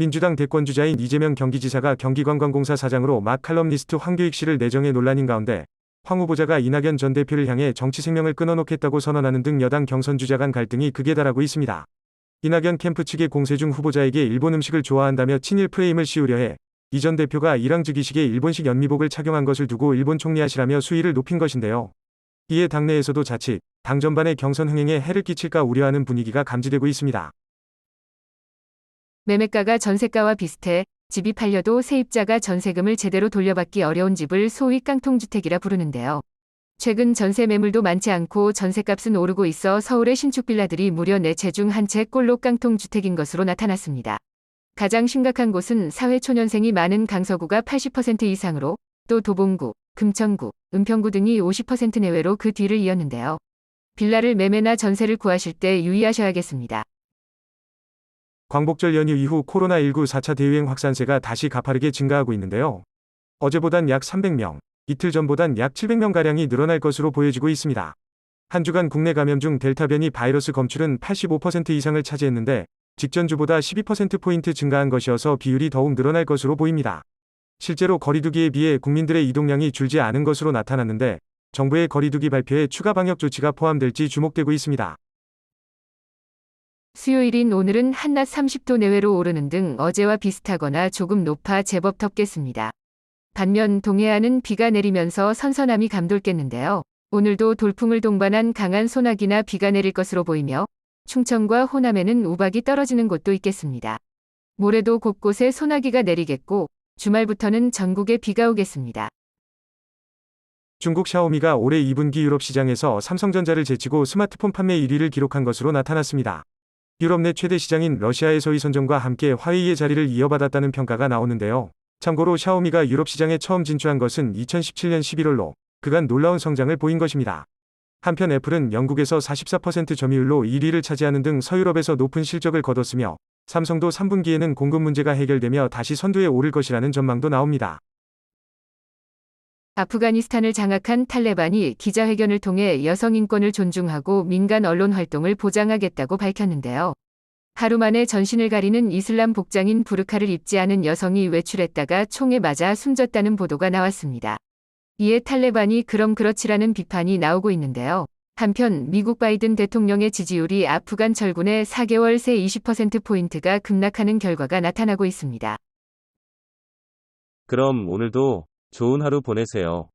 민주당 대권주자인 이재명 경기지사가 경기관광공사 사장으로 막 칼럼니스트 황교익 씨를 내정해 논란인 가운데 황 후보자가 이낙연 전 대표를 향해 정치 생명을 끊어놓겠다고 선언하는 등 여당 경선 주자 간 갈등이 극에 달하고 있습니다. 이낙연 캠프 측의 공세 중 후보자에게 일본 음식을 좋아한다며 친일 프레임을 씌우려 해 이 전 대표가 즉위식에 일본식 연미복을 착용한 것을 두고 일본 총리하시라며 수위를 높인 것인데요. 이에 당내에서도 자칫 당 전반의 경선 흥행에 해를 끼칠까 우려하는 분위기가 감지되고 있습니다. 매매가가 전세가와 비슷해 집이 팔려도 세입자가 전세금을 제대로 돌려받기 어려운 집을 소위 깡통주택이라 부르는데요. 최근 전세 매물도 많지 않고 전세값은 오르고 있어 서울의 신축 빌라들이 무려 4채 중 한 채 꼴로 깡통주택인 것으로 나타났습니다. 가장 심각한 곳은 사회초년생이 많은 강서구가 80% 이상으로 또 도봉구, 금천구, 은평구 등이 50% 내외로 그 뒤를 이었는데요. 빌라를 매매나 전세를 구하실 때 유의하셔야겠습니다. 광복절 연휴 이후 코로나19 4차 대유행 확산세가 다시 가파르게 증가하고 있는데요. 어제보단 약 300명, 이틀 전보단 약 700명가량이 늘어날 것으로 보여지고 있습니다. 한 주간 국내 감염 중 델타 변이 바이러스 검출은 85% 이상을 차지했는데 직전주보다 12%포인트 증가한 것이어서 비율이 더욱 늘어날 것으로 보입니다. 실제로 거리두기에 비해 국민들의 이동량이 줄지 않은 것으로 나타났는데 정부의 거리두기 발표에 추가 방역 조치가 포함될지 주목되고 있습니다. 수요일인 오늘은 한낮 30도 내외로 오르는 등 어제와 비슷하거나 조금 높아 제법 덥겠습니다. 반면 동해안은 비가 내리면서 선선함이 감돌겠는데요. 오늘도 돌풍을 동반한 강한 소나기나 비가 내릴 것으로 보이며 충청과 호남에는 우박이 떨어지는 곳도 있겠습니다. 모레도 곳곳에 소나기가 내리겠고 주말부터는 전국에 비가 오겠습니다. 중국 샤오미가 올해 2분기 유럽 시장에서 삼성전자를 제치고 스마트폰 판매 1위를 기록한 것으로 나타났습니다. 유럽 내 최대 시장인 러시아에서의 선정과 함께 화웨이의 자리를 이어받았다는 평가가 나오는데요. 참고로 샤오미가 유럽 시장에 처음 진출한 것은 2017년 11월로 그간 놀라운 성장을 보인 것입니다. 한편 애플은 영국에서 44% 점유율로 1위를 차지하는 등 서유럽에서 높은 실적을 거뒀으며 삼성도 3분기에는 공급 문제가 해결되며 다시 선두에 오를 것이라는 전망도 나옵니다. 아프가니스탄을 장악한 탈레반이 기자회견을 통해 여성 인권을 존중하고 민간 언론 활동을 보장하겠다고 밝혔는데요. 하루 만에 전신을 가리는 이슬람 복장인 부르카를 입지 않은 여성이 외출했다가 총에 맞아 숨졌다는 보도가 나왔습니다. 이에 탈레반이 그럼 그렇지라는 비판이 나오고 있는데요. 한편 미국 바이든 대통령의 지지율이 아프간 철군의 4개월 새 20%포인트가 급락하는 결과가 나타나고 있습니다. 그럼 오늘도 좋은 하루 보내세요.